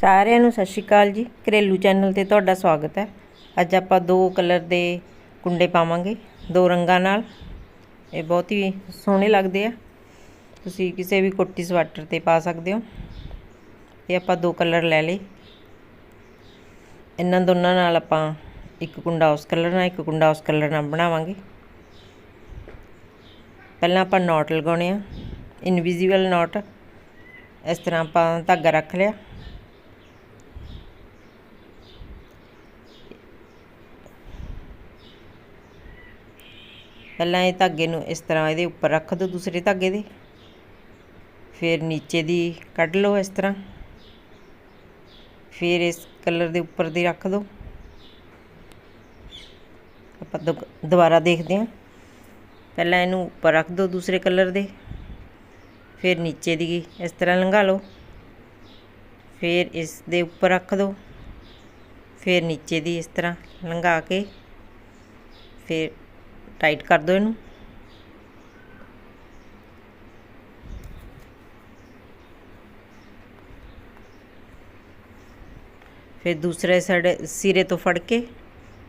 ਸਾਰਿਆਂ ਨੂੰ ਸਤਿ ਸ਼੍ਰੀ ਅਕਾਲ ਜੀ। ਘਰੇਲੂ ਚੈਨਲ ਤੇ ਤੁਹਾਡਾ ਸਵਾਗਤ ਹੈ। ਅੱਜ ਆਪਾਂ ਦੋ ਕਲਰ ਦੇ ਕੁੰਡੇ ਪਾਵਾਂਗੇ, ਦੋ ਰੰਗਾਂ ਨਾਲ। ਇਹ ਬਹੁਤ ਹੀ ਸੋਹਣੇ ਲੱਗਦੇ ਆ। ਤੁਸੀਂ ਕਿਸੇ ਵੀ ਕੋਟੀ ਸਵਾਟਰ ਤੇ ਪਾ ਸਕਦੇ ਹੋ। ਇਹ ਆਪਾਂ ਦੋ ਕਲਰ ਲੈ ਲਏ। ਇਹਨਾਂ ਦੋਨਾਂ ਨਾਲ ਆਪਾਂ ਇੱਕ ਕੁੰਡਾ ਉਸ ਕਲਰ ਨਾਲ, ਇੱਕ ਕੁੰਡਾ ਉਸ ਕਲਰ ਨਾਲ ਬਣਾਵਾਂਗੇ। ਪਹਿਲਾਂ ਆਪਾਂ ਨੋਟ ਲਗਾਉਣੇ ਆ। Invisible note. ਇਸ ਤਰ੍ਹਾਂ ਆਪਾਂ ਧਾਗਾ ਰੱਖ ਲਿਆ। ਪਹਿਲਾਂ ਇਹ ਧਾਗੇ ਨੂੰ ਇਸ ਤਰ੍ਹਾਂ ਇਹਦੇ ਉੱਪਰ ਰੱਖ ਦਿਓ ਦੂਸਰੇ ਧਾਗੇ ਦੇ। ਫਿਰ ਨੀਚੇ ਦੀ ਕੱਢ ਲਓ ਇਸ ਤਰ੍ਹਾਂ। ਫਿਰ ਇਸ ਕਲਰ ਦੇ ਉੱਪਰ ਦੀ ਰੱਖ ਦਿਓ। ਆਪਾਂ ਦੁਬਾਰਾ ਦੇਖਦੇ ਹਾਂ। ਪਹਿਲਾਂ ਇਹਨੂੰ ਉੱਪਰ ਰੱਖ ਦਿਓ ਦੂਸਰੇ ਕਲਰ ਦੇ। ਫਿਰ ਨੀਚੇ ਦੀ ਇਸ ਤਰ੍ਹਾਂ ਲੰਘਾ ਲਓ। ਫਿਰ ਇਸ ਦੇ ਉੱਪਰ ਰੱਖ ਦਿਓ। ਫਿਰ ਨੀਚੇ ਦੀ ਇਸ ਤਰ੍ਹਾਂ ਲੰਘਾ ਕੇ ਫਿਰ ਟਾਈਟ ਕਰ ਦਿਓ ਇਹਨੂੰ। ਫਿਰ ਦੂਸਰੇ ਸਾਈਡ ਸਿਰੇ ਤੋਂ ਫੜ ਕੇ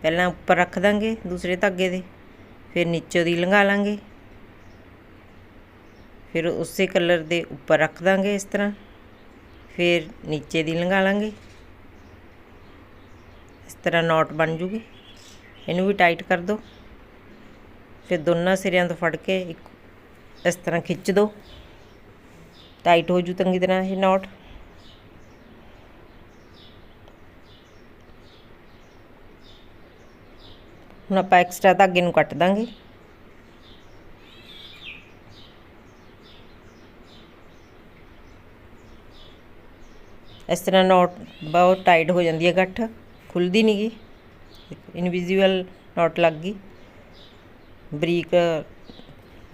ਪਹਿਲਾਂ ਉੱਪਰ ਰੱਖ ਦਾਂਗੇ ਦੂਸਰੇ ਧਾਗੇ ਦੇ। ਫਿਰ ਨੀਚੇ ਦੀ ਲੰਘਾ ਲਾਂਗੇ। ਫਿਰ ਉਸੇ ਕਲਰ ਦੇ ਉੱਪਰ ਰੱਖ ਦਾਂਗੇ ਇਸ ਤਰ੍ਹਾਂ। ਫਿਰ ਨੀਚੇ ਦੀ ਲੰਘਾ ਲਾਂਗੇ। ਇਸ ਤਰ੍ਹਾਂ ਨੋਟ ਬਣ ਜੂਗੀ। ਇਹਨੂੰ ਵੀ ਟਾਈਟ ਕਰ ਦਿਓ। ਫਿਰ ਦੋਨਾਂ ਸਿਰਿਆਂ ਤੋਂ ਫੜ ਕੇ ਇੱਕ ਇਸ ਤਰ੍ਹਾਂ ਖਿੱਚ ਦਿਓ ਟਾਈਟ ਹੋ ਜੂ ਚੰਗੀ ਤਰ੍ਹਾਂ ਇਹ ਨੋਟ ਹੁਣ ਆਪਾਂ ਐਕਸਟਰਾ ਧਾਗੇ ਨੂੰ ਕੱਟ ਦਾਂਗੇ। ਇਸ ਤਰ੍ਹਾਂ ਨੋਟ ਬਹੁਤ ਟਾਈਟ ਹੋ ਜਾਂਦੀ ਹੈ ਗੱਠ। ਖੁੱਲਦੀ ਨਹੀਂ ਗਈ ਇਨਵਿਜ਼ੀਬਲ ਨੋਟ ਲੱਗ ਗਈ। ਬਰੀਕ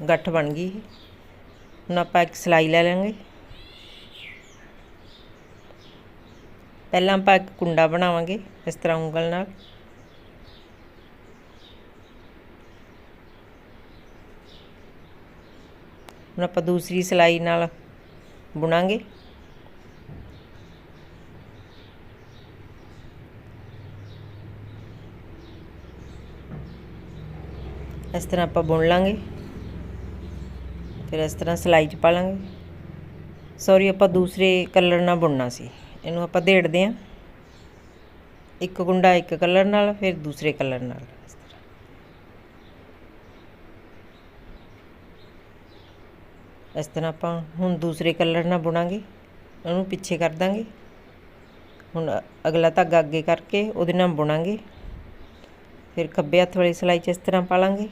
ਗੱਠ ਬਣ ਗਈ ਹੁਣ ਆਪਾਂ ਇੱਕ ਸਲਾਈ ਲੈ ਲਾਂਗੇ। ਪਹਿਲਾਂ ਆਪਾਂ ਇੱਕ ਕੁੰਡਾ ਬਣਾਵਾਂਗੇ ਇਸ ਤਰ੍ਹਾਂ ਉਂਗਲ ਨਾਲ। ਹੁਣ ਆਪਾਂ ਦੂਸਰੀ ਸਲਾਈ ਨਾਲ ਬੁਣਾਂਗੇ। ਇਸ ਤਰ੍ਹਾਂ ਆਪਾਂ ਬੁਣ ਲਾਂਗੇ। ਫਿਰ ਇਸ ਤਰ੍ਹਾਂ ਸਲਾਈ 'ਚ ਪਾ ਲਾਂਗੇ। ਸੌਰੀ ਆਪਾਂ ਦੂਸਰੇ ਕਲਰ ਨਾਲ ਬੁਣਨਾ ਸੀ। ਇਹਨੂੰ ਆਪਾਂ ਦੇੜਦੇ ਆਂ। ਇੱਕ ਗੁੰਡਾ ਇੱਕ ਕਲਰ ਨਾਲ, ਫਿਰ ਦੂਸਰੇ ਕਲਰ ਨਾਲ। ਇਸ ਤਰ੍ਹਾਂ। ਆਪਾਂ ਹੁਣ ਦੂਸਰੇ ਕਲਰ ਨਾਲ ਬੁਣਾਂਗੇ। ਉਹਨੂੰ ਪਿੱਛੇ ਕਰ ਦਾਂਗੇ। ਹੁਣ ਅਗਲਾ ਧਾਗਾ ਅੱਗੇ ਕਰਕੇ ਉਹਦੇ ਨਾਲ ਬੁਣਾਂਗੇ। ਫਿਰ ਖੱਬੇ ਹੱਥ ਵਾਲੀ ਸਲਾਈ 'ਚ ਇਸ ਤਰ੍ਹਾਂ ਪਾ ਲਾਂਗੇ।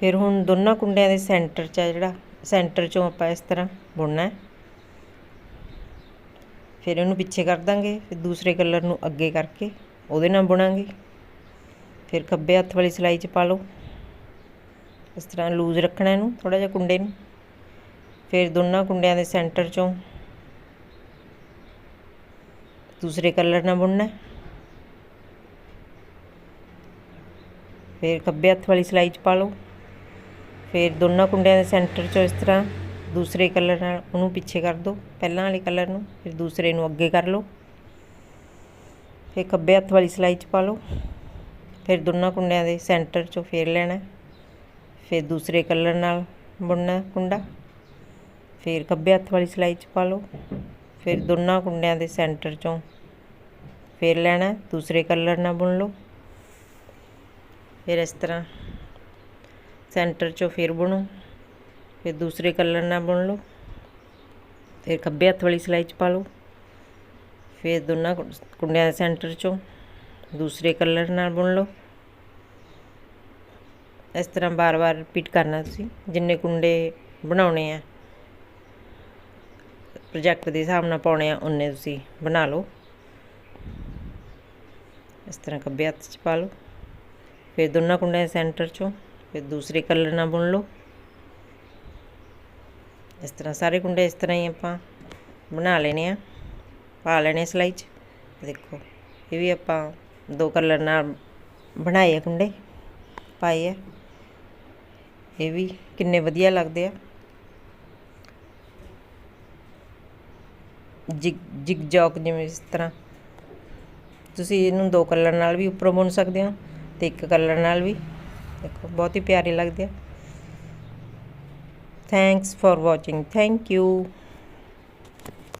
ਫਿਰ ਹੁਣ ਦੋਨਾਂ ਕੁੰਡਿਆਂ ਦੇ ਸੈਂਟਰ 'ਚ ਆ ਜਿਹੜਾ, ਸੈਂਟਰ 'ਚੋਂ ਆਪਾਂ ਇਸ ਤਰ੍ਹਾਂ ਬੁਣਨਾ ਫਿਰ ਇਹਨੂੰ ਪਿੱਛੇ ਕਰ ਦਾਂਗੇ, ਫਿਰ ਦੂਸਰੇ ਕਲਰ ਨੂੰ ਅੱਗੇ ਕਰਕੇ ਉਹਦੇ ਨਾਲ ਬੁਣਾਂਗੇ। ਫਿਰ ਖੱਬੇ ਹੱਥ ਵਾਲੀ ਸਿਲਾਈ 'ਚ ਪਾ ਲਓ। ਇਸ ਤਰ੍ਹਾਂ ਲੂਜ਼ ਰੱਖਣਾ ਇਹਨੂੰ ਥੋੜਾ ਜਿਹਾ ਕੁੰਡੇ ਨੂੰ। ਫਿਰ ਦੋਨਾਂ ਕੁੰਡਿਆਂ ਦੇ ਸੈਂਟਰ 'ਚੋਂ ਦੂਸਰੇ ਕਲਰ ਨਾਲ ਬੁਣਨਾ ਫਿਰ ਖੱਬੇ ਹੱਥ ਵਾਲੀ ਸਿਲਾਈ 'ਚ ਪਾ ਲਓ। ਫਿਰ ਦੋਨਾਂ ਕੁੰਡਿਆਂ ਦੇ ਸੈਂਟਰ 'ਚੋਂ ਇਸ ਤਰ੍ਹਾਂ ਦੂਸਰੇ ਕਲਰ ਨਾਲ ਉਹਨੂੰ ਪਿੱਛੇ ਕਰ ਦਿਓ, ਪਹਿਲਾਂ ਵਾਲੇ ਕਲਰ ਨੂੰ, ਫਿਰ ਦੂਸਰੇ ਨੂੰ ਅੱਗੇ ਕਰ ਲਓ। ਫਿਰ ਖੱਬੇ ਹੱਥ ਵਾਲੀ ਸਲਾਈ 'ਚ ਪਾ ਲਓ। ਫਿਰ ਦੋਨਾਂ ਕੁੰਡਿਆਂ ਦੇ ਸੈਂਟਰ 'ਚੋਂ ਫੇਰ ਲੈਣਾ ਫਿਰ ਦੂਸਰੇ ਕਲਰ ਨਾਲ ਬੁਣਨਾ ਕੁੰਡਾ। ਫਿਰ ਖੱਬੇ ਹੱਥ ਵਾਲੀ ਸਲਾਈ 'ਚ ਪਾ ਲਓ। ਫਿਰ ਦੋਨਾਂ ਕੁੰਡਿਆਂ ਦੇ ਸੈਂਟਰ 'ਚੋਂ ਫੇਰ ਲੈਣਾ ਦੂਸਰੇ ਕਲਰ ਨਾਲ ਬੁਣ ਲਓ। ਫਿਰ ਇਸ ਤਰ੍ਹਾਂ ਸੈਂਟਰ 'ਚੋਂ ਫਿਰ ਬੁਣੋ, ਫਿਰ ਦੂਸਰੇ ਕਲਰ ਨਾਲ ਬੁਣ ਲਓ, ਫਿਰ ਖੱਬੇ ਹੱਥ ਵਾਲੀ ਸਿਲਾਈ 'ਚ ਪਾ ਲਓ, ਫਿਰ ਦੋਨਾਂ ਕੁੰਡਿਆਂ ਦੇ ਸੈਂਟਰ 'ਚੋਂ ਦੂਸਰੇ ਕਲਰ ਨਾਲ ਬੁਣ ਲਓ। ਇਸ ਤਰ੍ਹਾਂ ਬਾਰ-ਬਾਰ ਰਿਪੀਟ ਕਰਨਾ ਤੁਸੀਂ, ਜਿੰਨੇ ਕੁੰਡੇ ਬਣਾਉਣੇ ਆ, ਪ੍ਰੋਜੈਕਟ ਦੇ ਹਿਸਾਬ ਨਾਲ ਪਾਉਣੇ ਆ ਉਹਨੇ ਤੁਸੀਂ ਬਣਾ ਲਓ। ਇਸ ਤਰ੍ਹਾਂ ਖੱਬੇ ਹੱਥ 'ਚ ਪਾ ਲਓ, ਫਿਰ ਦੋਨਾਂ ਕੁੰਡਿਆਂ ਦੇ ਸੈਂਟਰ 'ਚੋਂ ਫਿਰ ਦੂਸਰੇ ਕਲਰ ਨਾਲ ਬੁਣ ਲਓ ਇਸ ਤਰ੍ਹਾਂ ਸਾਰੇ ਕੁੰਡੇ ਇਸ ਤਰ੍ਹਾਂ ਹੀ ਆਪਾਂ ਬਣਾ ਲੈਣੇ ਆ ਪਾ ਲੈਣੇ ਸਲਾਈ 'ਚ ਦੇਖੋ ਇਹ ਵੀ ਆਪਾਂ ਦੋ ਕਲਰ ਨਾਲ ਬਣਾਏ ਆ ਕੁੰਡੇ ਪਾਏ ਆ ਇਹ ਵੀ ਕਿੰਨੇ ਵਧੀਆ ਲੱਗਦੇ ਆ ਜਿਗ ਜੌਕ ਜਿਵੇਂ ਇਸ ਤਰ੍ਹਾਂ ਤੁਸੀਂ ਇਹਨੂੰ ਦੋ ਕਲਰ ਨਾਲ ਵੀ ਉੱਪਰੋਂ ਬੁਣ ਸਕਦੇ ਹੋ ਤੇ ਇੱਕ ਕਲਰ ਨਾਲ ਵੀ ਦੇਖੋ ਬਹੁਤ ਹੀ ਪਿਆਰੇ ਲੱਗਦੇ ਆ। Thanks for watching thank you